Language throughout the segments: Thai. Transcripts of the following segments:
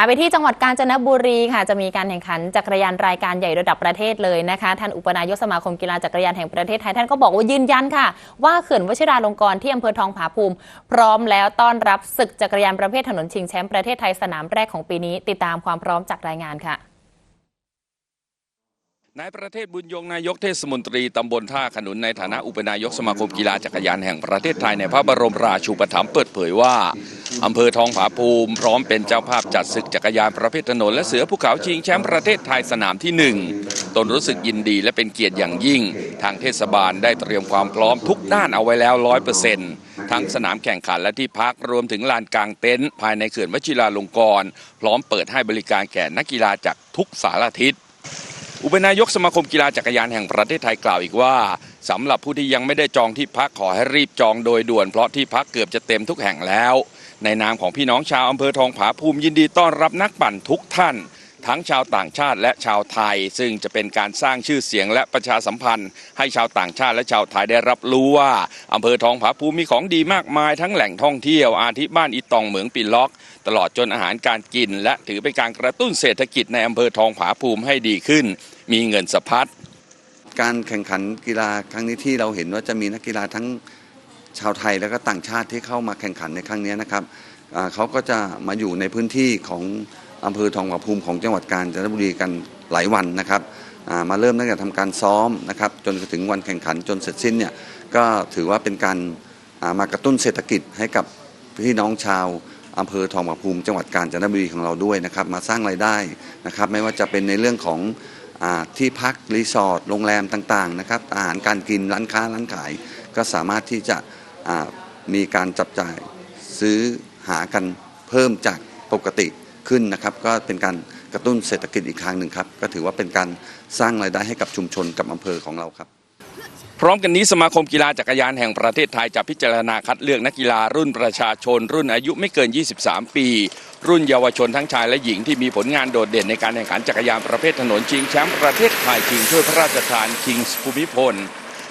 พาไปที่จังหวัดกาญจนบุรีค่ะ จะมีการแข่งขันจักรยานรายการใหญ่ระดับประเทศเลยนะคะ ท่านอุปนายกสมาคมกีฬาจักรยานแห่งประเทศไทยท่านก็บอกว่ายืนยันค่ะ ว่าเขื่อนวชิราลงกรณ์ที่อำเภอทองผาภูมิ พร้อมแล้วต้อนรับศึกจักรยานประเภทถนนชิงแชมป์ประเทศไทยสนามแรกของปีนี้ ติดตามความพร้อมจากรายงานค่ะ นายประเทศบุญยงนายกเทศมนตรีตำบลท่าขนุนในฐานะอุปนายกสมาคมกีฬาจักรยานแห่งประเทศไทยในพระบรมราชูปถัมภ์เปิดเผยว่าอำเภอทองผาภูมิ พร้อมเป็นเจ้าภาพจัดศึกจักรยานประเภทถนน และเสือภูเขาชิงแชมป์ประเทศไทยสนามที่หนึ่งตนรู้สึกยินดีและเป็นเกียรติอย่างยิ่ง ทางเทศบาลได้เตรียมความพร้อมทุกด้านเอาไว้แล้วร้อยเปอร์เซ็นต์ทั้งสนามแข่งขันและที่พักรวมถึงลานกลางเต็นท์ภายในเขื่อนวชิราลงกรณ์พร้อมเปิดให้บริการแก่นักกีฬาจากทุกสารทิศ อุปนายกสมาคมกีฬาจักรยานแห่งประเทศไทยกล่าวอีกว่าสำหรับผู้ที่ยังไม่ได้จองที่พักขอให้รีบจองโดยด่วนเพราะที่พักเกือบจะเต็มทุกแห่งแล้ว ในนามของพี่น้องชาวอำเภอทองผาภูมิยินดีต้อนรับนักปั่นทุกท่าน ทั้งชาวต่างชาติและชาวไทย ซึ่งจะเป็นการสร้างชื่อเสียงและประชาสัมพันธ์ ให้ชาวต่างชาติและชาวไทยได้รับรู้ว่าอำเภอทองผาภูมิมีของดีมากมายทั้งแหล่งท่องเที่ยวอาทิบ้านอีตองเหมืองปิล็อก ตลอดจนอาหารการกิน และถือเป็นการกระตุ้นเศรษฐกิจในอำเภอทองผาภูมิให้ดีขึ้น มีเงินสะพัดการแข่งขันกีฬาครั้งนี้ที่เราเห็นว่าจะมีนักกีฬาทั้งชาวไทยแล้วก็ต่างชาติที่เข้ามาแข่งขันในครั้งนี้นะครับเขาก็จะมาอยู่ในพื้นที่ของ อำเภอทองผาภูมิของจังหวัดกาญจนบุรีกันหลายวันนะครับมาเริ่มตั้งแต่ทำการซ้อมนะครับจนถึงวันแข่งขันจนเสร็จสิ้นเนี่ยก็ถือว่าเป็นการมากระตุ้นเศรษฐกิจให้กับพี่น้องชาวอำเภอทองผาภูมิ จังหวัดกาญจนบุรีของเราด้วยนะครับ มาสร้างรายได้นะครับ ไม่ว่าจะเป็นในเรื่องของอที่พักรีสอร์ทโรงแรมต่างๆนะครับอาหารการกินร้านค้าร้านขาย ก็สามารถที่จะมีการจับจ่ายซื้อหากันเพิ่มจากปกติ ขึ้นนะครับ ก็เป็นการกระตุ้นเศรษฐกิจอีกทางหนึ่งครับ ก็ถือว่าเป็นการสร้างรายได้ให้กับชุมชนกับอำเภอของเราครับพร้อมกันนี้สมาคมกีฬาจักรยานแห่งประเทศไทยจะพิจารณาคัดเลือกนักกีฬารุ่นประชาชน รุ่นอายุไม่เกิน 23 ปี รุ่นเยาวชนทั้งชายและหญิงที่มีผลงานโดดเด่นในการแข่งขันจักรยานประเภทถนนชิงแชมป์ประเทศไทยชิงถ้วยพระราชทานคิงส์ภูมิพล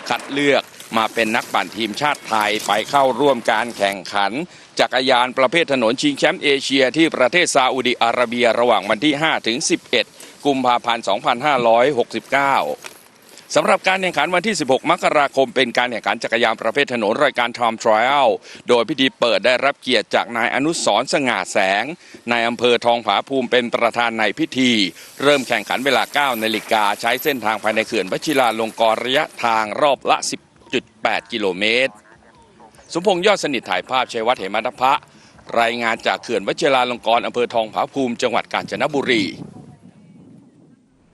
คัดเลือก มาเป็นนักปั่นทีมชาติไทยไปเข้าร่วมการแข่งขัน จักรยานประเภทถนนชิงแชมป์เอเชียที่ประเทศซาอุดิอาระเบียระหว่างวันที่ 5 ถึง 11 กุมภาพันธ์ 2569สำหรับการแข่งขันวันที่ 16 มกราคม เป็นการแข่งขันจักรยานประเภทถนนรายการ Time Trial โดยพิธีเปิดได้รับเกียรติจากนายอนุสรสง่าแสง นายอำเภอทองผาภูมิเป็นประธานในพิธี เริ่มแข่งขันเวลา 9 นาฬิกาใช้เส้นทางภายในเขื่อนวชิราลงกรระยะทางรอบละ 10 6.8 กิโลเมตร สมพงษ์ยอดสนิทถ่ายภาพชัยวัฒน์เหมรัพะ รายงานจากเขื่อนวชิราลงกรณ์อำเภอทองผาภูมิจังหวัดกาญจนบุรี